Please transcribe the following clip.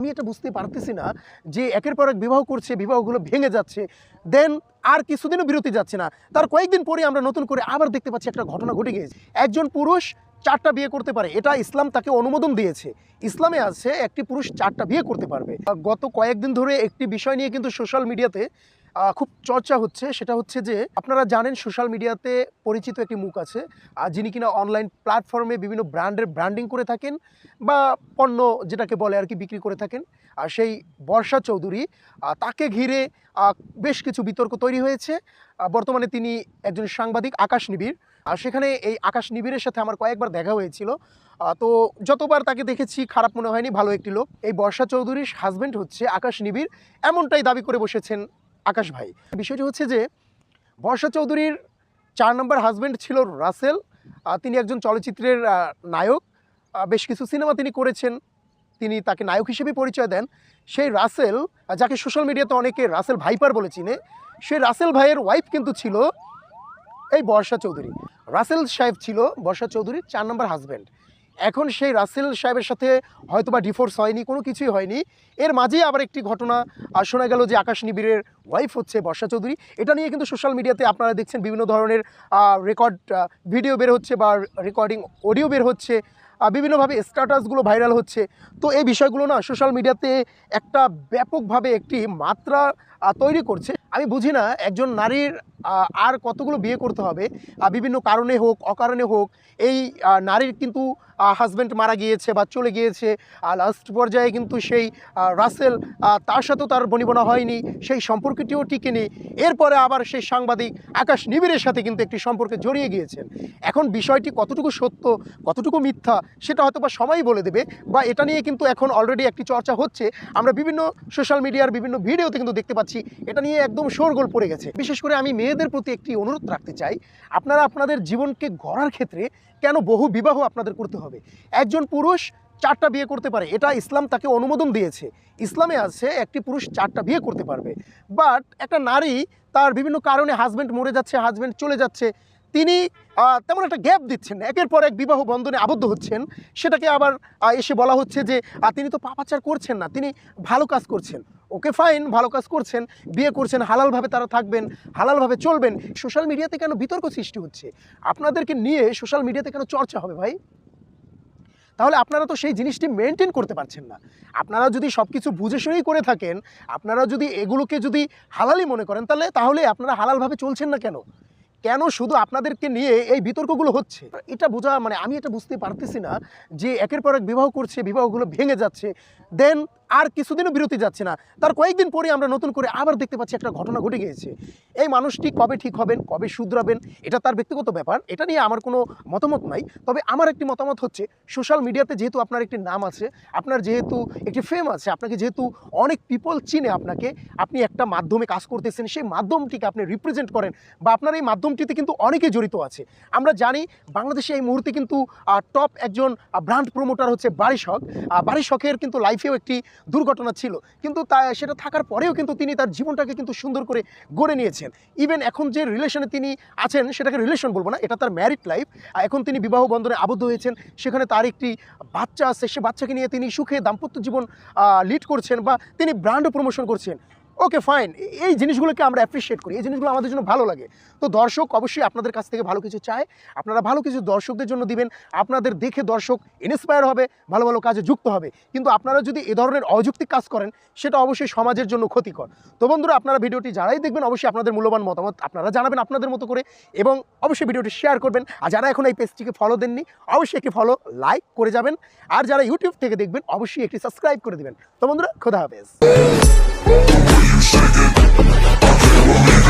আমি এটা বুঝতে পারতেছি না যে একের পর এক বিবাহ করছে, বিবাহগুলো ভেঙে যাচ্ছে দেন আর কিছুদিনও বিরতি যাচ্ছে না। তার কয়েকদিন পরে আমরা নতুন করে আবার দেখতে পাচ্ছি একটা ঘটনা ঘটে গিয়েছে। একজন পুরুষ চারটা বিয়ে করতে পারে, এটা ইসলাম তাকে অনুমোদন দিয়েছে। ইসলামে আছে একটি পুরুষ চারটা বিয়ে করতে পারবে। গত কয়েকদিন ধরে একটি বিষয় নিয়ে কিন্তু সোশ্যাল মিডিয়াতে খুব চর্চা হচ্ছে। সেটা হচ্ছে যে, আপনারা জানেন সোশ্যাল মিডিয়াতে পরিচিত একটি মুখ আছে যিনি কিনা অনলাইন প্ল্যাটফর্মে বিভিন্ন ব্র্যান্ডের ব্র্যান্ডিং করে থাকেন বা পণ্য যেটাকে বলে আর কি বিক্রি করে থাকেন। আর সেই বর্ষা চৌধুরী তাকে ঘিরে বেশ কিছু বিতর্ক তৈরি হয়েছে। বর্তমানে তিনি একজন সাংবাদিক আকাশ নিবিড়। আর সেখানে এই আকাশ নিবিড়ের সাথে আমার কয়েকবার দেখা হয়েছিল। তো যতবার তাকে দেখেছি, খারাপ মনে হয়নি, ভালো একটি লোক। এই বর্ষা চৌধুরীর হাজবেন্ড হচ্ছে আকাশ নিবিড়। এমনটাই দাবি করে বসেছেন আকাশ ভাই। বিষয়টি হচ্ছে যে, বর্ষা চৌধুরীর চার নম্বর হাজব্যান্ড ছিল রাসেল তিনি একজন চলচ্চিত্রের নায়ক। বেশ কিছু সিনেমা তিনি করেছেন। তিনি তাকে নায়ক হিসেবে পরিচয় দেন। সেই রাসেল যাকে সোশ্যাল মিডিয়াতে অনেকে রাসেল ভাইপার বলে চিনে, সেই রাসেল ভাইয়ের ওয়াইফ কিন্তু ছিল এই বর্ষা চৌধুরী। রাসেল সাহেব ছিল বর্ষা চৌধুরীর চার নম্বর হাজব্যান্ড এখন সেই রাসেল সাহেবের সাথে হয়তো বা ডিফোর্স হয়নি, কোনো কিছুই হয়নি। এর মাঝেই আবার একটি ঘটনা শোনা গেল যে আকাশ নিবিড়ের ওয়াইফ হচ্ছে বর্ষা চৌধুরী। এটা নিয়ে কিন্তু সোশ্যাল মিডিয়াতে আপনারা দেখছেন বিভিন্ন ধরনের রেকর্ড ভিডিও বের হচ্ছে বা রেকর্ডিং অডিও বের হচ্ছে বিভিন্নভাবে স্ট্যাটাসগুলো ভাইরাল হচ্ছে। তো এই বিষয়গুলো না সোশ্যাল মিডিয়াতে একটা ব্যাপকভাবে একটি মাত্রা তৈরি করছে। আমি বুঝি না, একজন নারীর আর কতগুলো বিয়ে করতে হবে বিভিন্ন কারণে হোক, অকারণে হোক, এই নারীর কিন্তু হাজব্যান্ড মারা গিয়েছে বা চলে গিয়েছে লাস্ট পর্যায়ে কিন্তু সেই রাসেল তার সাথেও তার বনিবনা হয়নি, সেই সম্পর্কটিও টিকে নেই এরপরে আবার সেই সাংবাদিক আকাশ নিবিড়ের সাথে কিন্তু একটি সম্পর্কে জড়িয়ে গিয়েছেন। এখন বিষয়টি কতটুকু সত্য, কতটুকু মিথ্যা, সেটা হয়তো বা সময়ই বলে দেবে বা এটা নিয়ে কিন্তু এখন অলরেডি একটি চর্চা হচ্ছে। আমরা বিভিন্ন সোশ্যাল মিডিয়ার বিভিন্ন ভিডিওতে কিন্তু দেখতে পাচ্ছি, এটা নিয়ে একদম শোরগোল পড়ে গেছে। বিশেষ করে আমি মেয়েদের প্রতি একটি অনুরোধ রাখতে চাই, আপনারা আপনাদের জীবনকে গড়ার ক্ষেত্রে কেন বহু বিবাহ আপনাদের করতে হবে? একজন পুরুষ চারটা বিয়ে করতে পারে, এটা ইসলাম তাকে অনুমোদন দিয়েছে। ইসলামে আছে একটি পুরুষ চারটা বিয়ে করতে পারবে। বাট একটা নারী তার বিভিন্ন কারণে হাজব্যান্ড মরে যাচ্ছে হাজব্যান্ড চলে যাচ্ছে তিনি তেমন একটা গ্যাপ দিচ্ছেন। একের পর এক বিবাহ বন্ধনে আবদ্ধ হচ্ছেন। সেটাকে আবার এসে বলা হচ্ছে যে তিনি তো পাপাচার করছেন না, তিনি ভালো কাজ করছেন। ওকে ফাইন ভালো কাজ করছেন, বিয়ে করছেন, হালালভাবে তারা থাকবেন, হালালভাবে চলবেন। সোশ্যাল মিডিয়াতে কেন বিতর্ক সৃষ্টি হচ্ছে? আপনাদেরকে নিয়ে সোশ্যাল মিডিয়াতে কেন চর্চা হবে ভাই? তাহলে আপনারা তো সেই জিনিসটি মেনটেন করতে পারছেন না। আপনারা যদি সব কিছু বুঝে শুনেই করে থাকেন, আপনারা যদি এগুলোকে যদি হালালই মনে করেন, তাহলে তাহলে আপনারা হালালভাবে চলছেন না কেন? কেন শুধু আপনাদেরকে নিয়ে এই বিতর্কগুলো হচ্ছে? এটা বোঝা মানে আমি এটা বুঝতে পারতেছি না যে একের পর এক বিবাহ করছে, বিবাহগুলো ভেঙে যাচ্ছে। দেন আর কিছুদিনও বিরতি যাচ্ছে না। তার কয়েকদিন পরে আমরা নতুন করে আবার দেখতে পাচ্ছি একটা ঘটনা ঘটে গিয়েছে। এই মানুষটি কবে ঠিক হবেন, কবে শুধরাবেন, এটা তার ব্যক্তিগত ব্যাপার, এটা নিয়ে আমার কোনো মতামত নাই। তবে আমার একটি মতামত হচ্ছে সোশ্যাল মিডিয়াতে যেহেতু আপনার একটি নাম আছে, আপনার যেহেতু একটি ফেম আছে, আপনাকে যেহেতু অনেক পিপল চিনে আপনাকে, আপনি একটা মাধ্যমে কাজ করতেছেন, সেই মাধ্যমটিকে আপনি রিপ্রেজেন্ট করেন বা আপনার এই মাধ্যমটিতে কিন্তু অনেকে জড়িত আছে। আমরা জানি বাংলাদেশে এই মুহূর্তে কিন্তু টপ একজন ব্র্যান্ড প্রমোটার হচ্ছে বারিশক বারিশকের কিন্তু লাইফেও একটি দুর্ঘটনা ছিল। কিন্তু তা, সেটা থাকার পরেও কিন্তু তিনি তার জীবনটাকে কিন্তু সুন্দর করে গড়ে নিয়েছেন। ইভেন এখন যে রিলেশনে তিনি আছেন, সেটাকে রিলেশন বলব না, এটা তার ম্যারিড লাইফ এখন তিনি বিবাহ বন্ধনে আবদ্ধ হয়েছেন, সেখানে তার একটি বাচ্চা আছে, সে বাচ্চাকে নিয়ে তিনি সুখে দাম্পত্য জীবন লিড করছেন বা তিনি ব্র্যান্ড প্রমোশন করছেন। ওকে ফাইন এই জিনিসগুলোকে আমরা অ্যাপ্রিসিয়েট করি। এই জিনিসগুলো আমাদের জন্য ভালো লাগে। তো দর্শক অবশ্যই আপনাদের কাছ থেকে ভালো কিছু চায়। আপনারা ভালো কিছু দর্শকদের জন্য দিবেন। আপনাদের দেখে দর্শক ইন্সপায়ার হবে, ভালো ভালো কাজে যুক্ত হবে। কিন্তু আপনারা যদি এ ধরনের অযৌক্তিক কাজ করেন, সেটা অবশ্যই সমাজের জন্য ক্ষতিকর। তো বন্ধুরা, আপনারা ভিডিওটি যারাই দেখবেন, অবশ্যই আপনাদের মূল্যবান মতামত আপনারা জানাবেন আপনাদের মতো করে এবং অবশ্যই ভিডিওটি শেয়ার করবেন। আর যারা এখন এই পেজটিকে ফলো দেননি, অবশ্যই একটি ফলো লাইক করে যাবেন। আর যারা ইউটিউব থেকে দেখবেন, অবশ্যই একটি সাবস্ক্রাইব করে দেবেন। তো বন্ধুরা, খোদা হাফেজ। second. I can't believe it.